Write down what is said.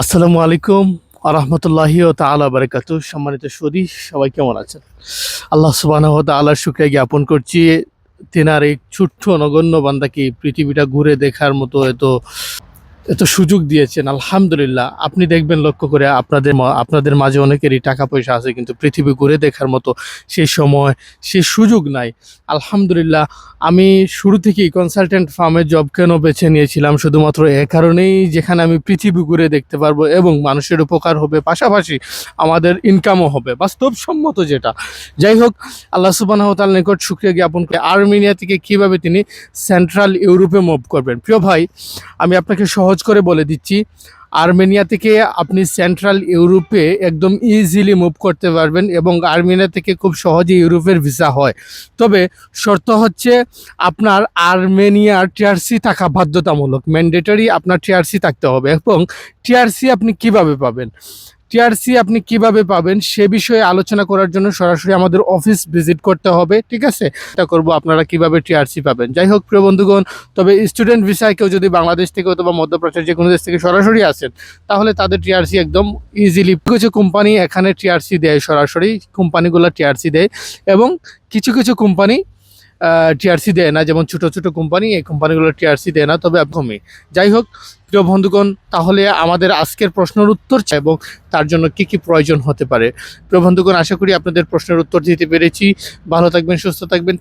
আসসালামু আলাইকুম আরহামতুল্লাহি তালা বারকাত। সম্মানিত শরীর সবাই কেমন আছেন? আল্লাহ সুবাহ আল্লাহ শুক্রিয়া জ্ঞাপন করছি। তেনার এই ছোট্ট, নগণ্য বান্দাকে পৃথিবীটা ঘুরে দেখার মতো এত এত সুযোগ দিয়েছেন, আলহামদুলিল্লাহ। আপনি দেখবেন লক্ষ্য করে আপনাদের আপনাদের মাঝে অনেকেরই টাকা পয়সা আছে, কিন্তু পৃথিবী ঘুরে দেখার মতো সেই সময়, সে সুযোগ নাই। আলহামদুলিল্লাহ, আমি শুরু থেকেই কনসালটেন্ট ফার্মে জব কেন বেছে নিয়েছিলাম, শুধুমাত্র এ কারণেই যেখানে আমি পৃথিবী ঘুরে দেখতে পারব এবং মানুষের উপকার হবে, পাশাপাশি আমাদের ইনকামও হবে। বাস্তবসম্মত যেটা। যাই হোক, আল্লাহ সুবাহ তাল নিকট শুক্রিয়া জ্ঞাপন করে আর্মেনিয়া থেকে কীভাবে তিনি সেন্ট্রাল ইউরোপে মুভ করবেন। প্রিয় ভাই, আমি আপনাকে সহজ করে বলে দিচ্ছি। আর্মেনিয়া থেকে আপনি সেন্ট্রাল ইউরোপে একদম ইজিলি মুভ করতে পারবেন এবং আর্মেনিয়া থেকে খুব সহজে ইউরোপের ভিসা হয়। তবে শর্ত হচ্ছে আপনার আর্মেনিয়ার টিআরসি থাকা বাধ্যতামূলক। ম্যান্ডেটরি আপনার টিআরসি থাকতে হবে এবং টিআরসি আপনি কীভাবে পাবেন? টিআরসি আপনি কীভাবে পাবেন সে বিষয়ে আলোচনা করার জন্য সরাসরি আমাদের অফিস ভিজিট করতে হবে, ঠিক আছে? এটা করব আপনারা কীভাবে টিআরসি পাবেন। যাই হোক, প্রিয় বন্ধুগণ, তবে স্টুডেন্ট ভিসায় কেউ যদি বাংলাদেশ থেকে অথবা মধ্যপ্রাচ্যের যে কোনো দেশ থেকে সরাসরি আসেন, তাহলে তাদের টিআরসি একদম ইজিলি কিছু কোম্পানি এখানে টিআরসি দেয় সরাসরি কোম্পানিগুলো টিআরসি দেয় এবং কিছু কিছু কোম্পানি টিআরসি দেয় না, যেমন ছোটো ছোটো কোম্পানি এই কোম্পানিগুলো টিআরসি দেয় না, তবে কমে যাই হোক, প্রিয় বন্ধুগণ, তাহলে আমাদের আজকের প্রশ্নের উত্তর চাই এবং তার জন্য কি কি প্রয়োজন হতে পারে। প্রিয় বন্ধুগণ, আশা করি আপনাদের প্রশ্নের উত্তর দিতে পেরেছি। ভালো থাকবেন, সুস্থ থাকবেন।